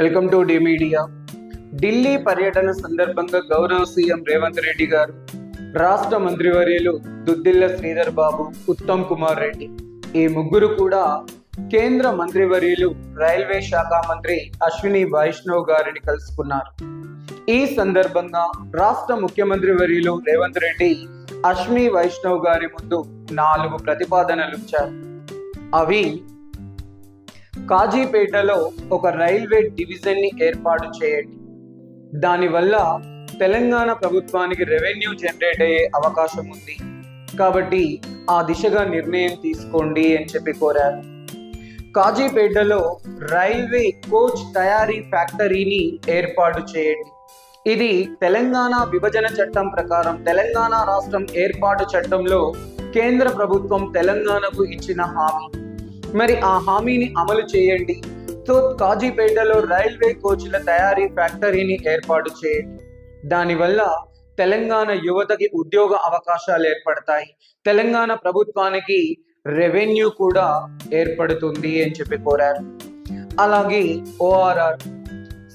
Welcome to the media. Delhi పర్యటన సందర్భంగా గౌరవ సీఎం రేవంత్ రెడ్డి గారు రాష్ట్ర మంత్రివర్యులు దుద్దిల్ల శ్రీధర్ బాబు ఉత్తమ్ కుమార్ రెడ్డి ఈ ముగ్గురు కూడా కేంద్ర మంత్రివర్యులు రైల్వే శాఖ మంత్రి అశ్విని వైష్ణవ్ గారిని కలుసుకున్నారు. ఈ సందర్భంగా రాష్ట్ర ముఖ్యమంత్రి వర్యులు రేవంత్ రెడ్డి అశ్విని వైష్ణవ్ గారి ముందు నాలుగు ప్రతిపాదనలు ఇచ్చారు. అవి కాజీపేటలో ఒక రైల్వే డివిజన్ని ఏర్పాటు చేయండి. దానివల్ల తెలంగాణ ప్రభుత్వానికి రెవెన్యూ జనరేట్ అయ్యే అవకాశం ఉంది. కాబట్టి ఆ దిశగా నిర్ణయం తీసుకోండి అని చెప్పి కోరారు. కాజీపేటలో రైల్వే కోచ్ తయారీ ఫ్యాక్టరీని ఏర్పాటు చేయండి. ఇది తెలంగాణ విభజన చట్టం ప్రకారం తెలంగాణ రాష్ట్రం ఏర్పాటు చట్టంలో కేంద్ర ప్రభుత్వం తెలంగాణకు ఇచ్చిన హామీ. మరి ఆ హామీని అమలు చేయండి. సో కాజీపేటలో రైల్వే కోచ్ల తయారీ ఫ్యాక్టరీని ఏర్పాటు చేయండి. దానివల్ల తెలంగాణ యువతకి ఉద్యోగ అవకాశాలు ఏర్పడతాయి. తెలంగాణ ప్రభుత్వానికి రెవెన్యూ కూడా ఏర్పడుతుంది అని చెప్పి కోరారు. అలాగే ఓఆర్ఆర్.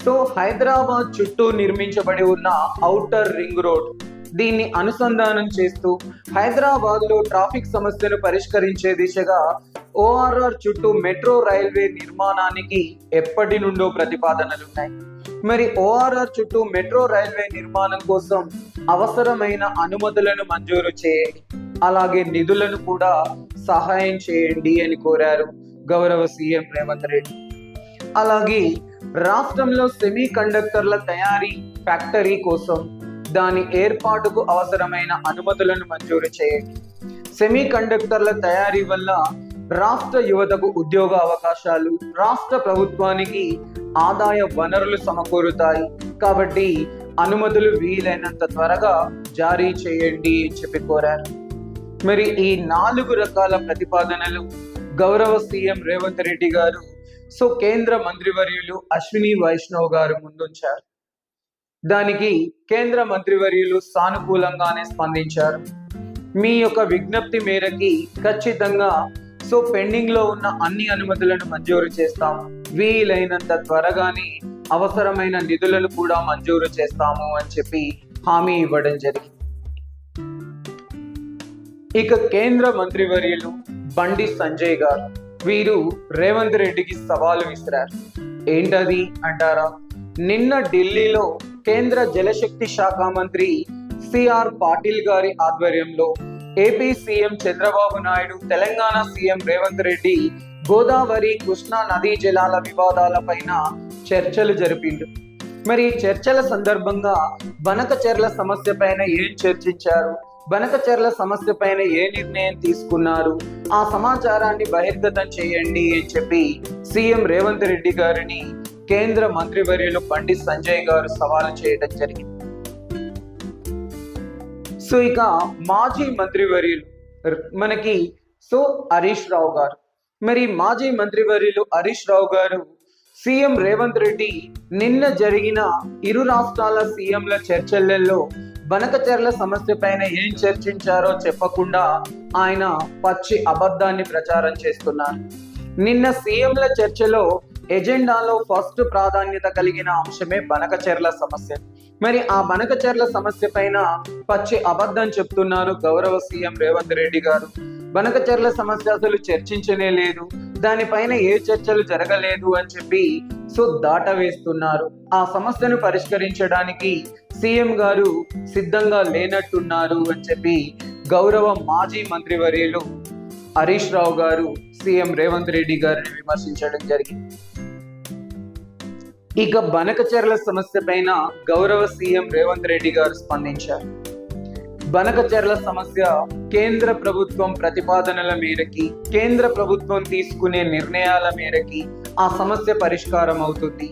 సో హైదరాబాద్ చుట్టూ నిర్మించబడి ఉన్న ఔటర్ రింగ్ రోడ్ దీన్ని అనుసంధానం చేస్తూ హైదరాబాద్లో ట్రాఫిక్ సమస్యను పరిష్కరించే దిశగా ఓఆర్ఆర్ చుట్టూ మెట్రో రైల్వే నిర్మాణానికి ఎప్పటి నుండో ప్రతిపాదనలు ఉన్నాయి మరి ఓఆర్ఆర్ చుట్టూ మెట్రో రైల్వే నిర్మాణం కోసం అవసరమైన అనుమతులను మంజూరు చేయండి. అలాగే నిధులను కూడా సహాయం చేయండి అని కోరారు గౌరవ సీఎం రేవంత్ రెడ్డి. అలాగే రాష్ట్రంలో సెమీ కండక్టర్ల తయారీ ఫ్యాక్టరీ కోసం దాని ఏర్పాటుకు అవసరమైన అనుమతులను మంజూరు చేయండి. సెమీ కండక్టర్ల తయారీ వల్ల రాష్ట్ర యువతకు ఉద్యోగ అవకాశాలు రాష్ట్ర ప్రభుత్వానికి ఆదాయ వనరులు సమకూరుతాయి. కాబట్టి అనుమతులు వీలైనంత త్వరగా జారీ చేయండి అని చెప్పి కోరారు. మరి ఈ నాలుగు రకాల ప్రతిపాదనలు గౌరవ సీఎం రేవంత్ రెడ్డి గారు సో కేంద్ర మంత్రివర్యులు అశ్విని వైష్ణవ్ గారు ముందుంచారు. దానికి కేంద్ర మంత్రివర్యులు సానుకూలంగానే స్పందించారు. మీ యొక్క విజ్ఞప్తి మేరకి ఖచ్చితంగా సో పెండింగ్లో ఉన్న అన్ని అనుమతులను మంజూరు చేస్తాం వీలైనంత త్వరగానే అవసరమైన నిధులను కూడా మంజూరు చేస్తాము అని చెప్పి హామీ ఇవ్వడం జరిగింది. ఇక కేంద్ర మంత్రివర్యులు బండి సంజయ్ గారు వీరు రేవంత్ రెడ్డికి సవాలు విసిరారు. ఏంటది అంటారా? నిన్న ఢిల్లీలో కేంద్ర జలశక్తి శాఖ మంత్రి సిఆర్ పాటిల్ గారి ఆధ్వర్యంలో AP CM Chandrababu Naidu Telangana CM Revanth Reddy Godavari Krishna నదీ జలాల వివాదాల పైన చర్చలు జరిపిండు మరి చర్చల సందర్భంగా బనకచెర్ల సమస్య పైన ఏం చర్చించారు? బనకచెర్ల సమస్య పైన ఏ నిర్ణయం తీసుకున్నారు? ఆ సమాచారాన్ని బహిర్గతం చేయండి అని చెప్పి సీఎం రేవంత్ రెడ్డి గారిని కేంద్ర మంత్రివర్యులు బండి సంజయ్ గారు సవాలు చేయడం జరిగింది. సో ఇక మాజీ మంత్రివర్యులు మనకి సో హరీష్ రావు గారు. మరి మాజీ మంత్రివర్యులు హరీష్ రావు గారు సీఎం రేవంత్ రెడ్డి నిన్న జరిగిన ఇరు రాష్ట్రాల సీఎంల చర్చలలో బనకచర్ల సమస్య పైన ఏం చర్చించారో చెప్పకుండా ఆయన పచ్చి అబద్ధాన్ని ప్రచారం చేస్తున్నారు. నిన్న సీఎంల చర్చలో ఎజెండాలో ఫస్ట్ ప్రాధాన్యత కలిగిన అంశమే బనకచెర్ల సమస్య. మరి ఆ బనకచెర్ల సమస్య పైన పచ్చి అబద్ధం చెప్తున్నారు గౌరవ సీఎం రేవంత్ రెడ్డి గారు. బనకచెర్ల సమస్య అసలు చర్చించనే లేదు. దానిపైన ఏ చర్చలు జరగలేదు అని చెప్పి సో దాట వేస్తున్నారు. ఆ సమస్యను పరిష్కరించడానికి సీఎం గారు సిద్ధంగా లేనట్టున్నారు అని చెప్పి గౌరవ మాజీ మంత్రివర్యులు హరీష్ రావు గారు సీఎం రేవంత్ రెడ్డి గారిని విమర్శించడం జరిగింది. ఇక బనకచెర్ల సమస్య పైన గౌరవ సీఎం రేవంత్ రెడ్డి గారు స్పందించారు. బనకచెర్ల సమస్య కేంద్ర ప్రభుత్వం ప్రతిపాదనల మేరకి కేంద్ర ప్రభుత్వం తీసుకునే నిర్ణయాల మేరకి ఆ సమస్య పరిష్కారం అవుతుంది.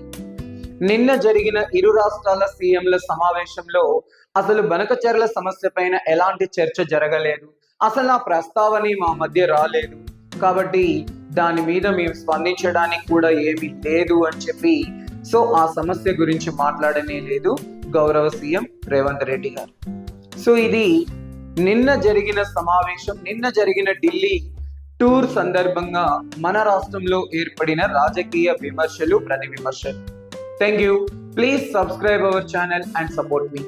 నిన్న జరిగిన ఇరు రాష్ట్రాల సీఎంల సమావేశంలో అసలు బనకచెర్ల సమస్య పైన ఎలాంటి చర్చ జరగలేదు. అసలు ఆ ప్రస్తావన మా మధ్య రాలేదు. కాబట్టి దాని మీద మేము స్పందించడానికి కూడా ఏమీ లేదు అని చెప్పి సో ఆ సమస్య గురించి మాట్లాడనే లేదు గౌరవ సీఎం రేవంత్ రెడ్డి గారు. సో ఇది నిన్న జరిగిన సమావేశం నిన్న జరిగిన ఢిల్లీ టూర్ సందర్భంగా మన రాష్ట్రంలో ఏర్పడిన రాజకీయ విమర్శలు ప్రతి విమర్శలు thank you please subscribe our channel and support me